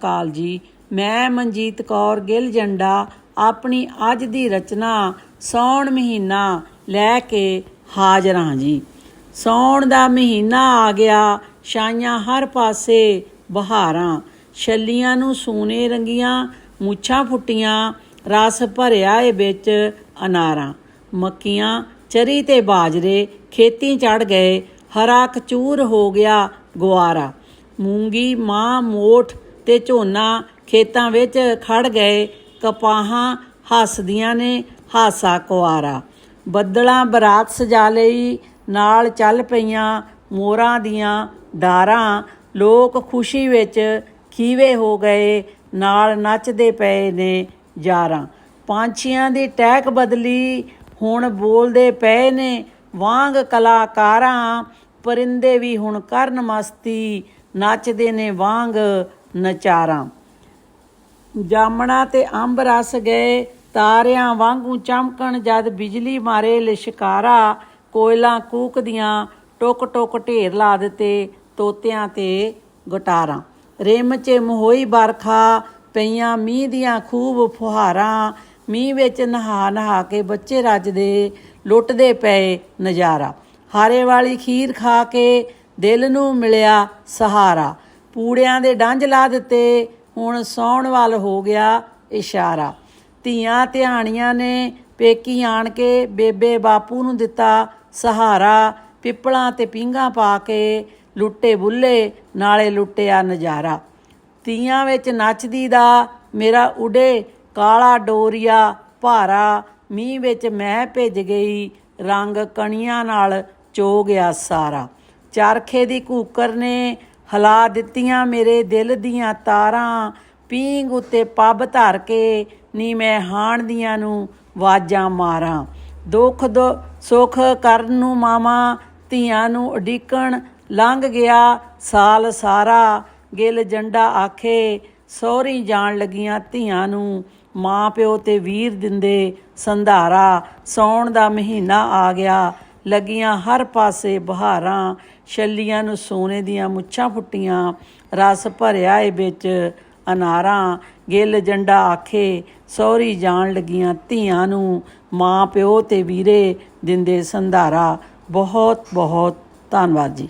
ਕਾਲ ਜੀ। ਮੈਂ ਮਨਜੀਤ ਕੌਰ ਗਿੱਲ ਜੰਡਾ, ਆਪਣੀ ਅੱਜ ਦੀ ਰਚਨਾ ਸੌਣ ਮਹੀਨਾ ਲੈ ਕੇ ਹਾਜ਼ਰ ਹਾਂ ਜੀ। ਸੌਣ ਦਾ ਮਹੀਨਾ ਆ ਗਿਆ, ਛਾਈਆਂ ਹਰ ਪਾਸੇ ਬਹਾਰਾਂ, ਛੱਲੀਆਂ ਨੂੰ ਸੂਨੇ ਰੰਗੀਆਂ, ਮੁੱਛਾਂ ਫੁੱਟੀਆਂ, ਰਸ ਭਰਿਆ ਏ ਵਿੱਚ ਅਨਾਰਾਂ। ਮੱਕੀਆਂ ਚਰੀ ਤੇ ਬਾਜਰੇ, ਖੇਤੀ ਚੜ ਗਏ, ਹਰਾ ਕਚੂਰ ਹੋ ਗਿਆ ਗੁਆਰਾ। ਮੂੰਗੀ, ਮਾਂ, ਮੋਠ ਤੇ ਝੋਨਾ ਖੇਤਾਂ ਵਿੱਚ ਖੜ ਗਏ, ਕਪਾਹਾਂ ਹੱਸਦੀਆਂ ਨੇ, ਹਾਸਾ ਕੁਆਰਾ। ਬੱਦਲਾਂ ਬਰਾਤ ਸਜਾ ਲਈ, ਨਾਲ ਚੱਲ ਪਈਆਂ ਮੋਰਾਂ ਦੀਆਂ ਡਾਰਾਂ। ਲੋਕ ਖੁਸ਼ੀ ਵਿੱਚ ਖੀਵੇ ਹੋ ਗਏ, ਨਾਲ ਨੱਚਦੇ ਪਏ ਨੇ ਜਾਰਾਂ ਪੰਛੀਆਂ ਦੀ ਟਹਿਕ ਬਦਲੀ, ਹੁਣ ਬੋਲਦੇ ਪਏ ਨੇ ਵਾਂਗ ਕਲਾਕਾਰਾਂ। ਪਰਿੰਦੇ ਵੀ ਹੁਣ ਕਰਨ ਮਸਤੀ, ਨੱਚਦੇ ਨੇ ਵਾਂਗ ਨਚਾਰਾਂ। ਜਾਮਣਾ ਤੇ ਅੰਬ ਰਸ ਗਏ, ਤਾਰਿਆਂ ਵਾਂਗੂ ਚਮਕਣ ਜਦ ਬਿਜਲੀ ਮਾਰੇ ਲਿਸ਼ਕਾਰਾ। ਕੋਇਲਾਂ ਕੂਕਦੀਆਂ ਟੁਕ ਟੁਕ ਢੇਰ ਲਾ ਦਿੱਤੇ ਤੋਤਿਆਂ ਤੇ ਗਟਾਰਾਂ। ਰਿਮ ਚ ਮਹੋਈ ਬਰਖਾ ਪਈਆਂ ਮੀਂਹ ਦੀਆਂ ਖੂਬ ਫੁਹਾਰਾਂ। ਮੀਂਹ ਵਿੱਚ ਨਹਾ ਨਹਾ ਕੇ ਬੱਚੇ ਰੱਜਦੇ, ਲੁੱਟਦੇ ਪਏ ਨਜ਼ਾਰਾ। ਹਾਰੇ ਵਾਲੀ ਖੀਰ ਖਾ ਕੇ ਦਿਲ ਨੂੰ ਮਿਲਿਆ ਸਹਾਰਾ। ਪੂੜਿਆਂ ਦੇ ਡੰਜ ਲਾ ਦਿੱਤੇ, ਹੁਣ ਸੌਣ ਵੱਲ ਹੋ ਗਿਆ ਇਸ਼ਾਰਾ। ਧੀਆਂ ਧਿਆਣੀਆਂ ਨੇ ਪੇਕੀ ਆਣ ਕੇ ਬੇਬੇ ਬਾਪੂ ਨੂੰ ਦਿੱਤਾ ਸਹਾਰਾ, ਪਿੱਪਲਾਂ ਤੇ ਪਿੰਗਾ ਪਾ ਕੇ ਲੁੱਟੇ ਬੁੱਲੇ, ਨਾਲੇ ਲੁੱਟਿਆ ਨਜ਼ਾਰਾ। ਤੀਆਂ ਵਿੱਚ ਨੱਚਦੀ ਦਾ ਮੇਰਾ ਉਡੇ, ਕਾਲਾ ਡੋਰੀਆ ਭਾਰਾ, ਮੀਂਹ ਵਿੱਚ ਮੈਂ ਭਿੱਜ ਗਈ, ਰੰਗ ਕਣੀਆਂ ਨਾਲ ਚੋ ਗਿਆ ਸਾਰਾ। ਚਰਖੇ ਦੀ ਕੂਕਰ ਨੇ ਹਲਾ ਦਿੱਤੀਆਂ ਮੇਰੇ ਦਿਲ ਦੀਆਂ ਤਾਰਾਂ ਪੀਂਗ ਉੱਤੇ ਪੱਬ ਧਰ ਕੇ ਨੀ ਮੈਂ ਹਾਣ ਦੀਆਂ ਨੂੰ ਵਾਜਾਂ ਮਾਰਾਂ। ਦੁੱਖ ਦੋ, ਸੁਖ ਕਰਨ ਨੂੰ ਮਾਮਾ ਧੀਆਂ ਨੂੰ ਉਡੀਕਣ ਲੰਘ ਗਿਆ ਸਾਲ ਸਾਰਾ। ਗਿਲ ਜੰਡਾ ਆਖੇ, ਸਹੁਰੀ ਜਾਣ ਲੱਗੀਆਂ ਧੀਆਂ ਨੂੰ ਮਾਂ ਪਿਓ ਤੇ ਵੀਰ ਦਿੰਦੇ ਸੰਧਾਰਾ। ਸੌਣ ਦਾ ਮਹੀਨਾ ਆ ਗਿਆ ਲੱਗੀਆਂ ਹਰ ਪਾਸੇ ਬਹਾਰਾਂ, ਛੱਲੀਆਂ ਨੂੰ ਸੋਨੇ ਦੀਆਂ ਮੁੱਛਾਂ ਫੁੱਟੀਆਂ, ਰਸ ਭਰਿਆ ਏ ਵਿੱਚ ਅਨਾਰਾਂ, ਗਿੱਲ ਜੰਡਾ ਆਖੇ ਸੌਰੀ ਜਾਣ ਲੱਗੀਆਂ ਧੀਆਂ ਨੂੰ ਮਾਂ ਪਿਓ ਤੇ ਵੀਰੇ ਦਿੰਦੇ ਸੰਧਾਰਾ। ਬਹੁਤ ਬਹੁਤ ਧੰਨਵਾਦ ਜੀ।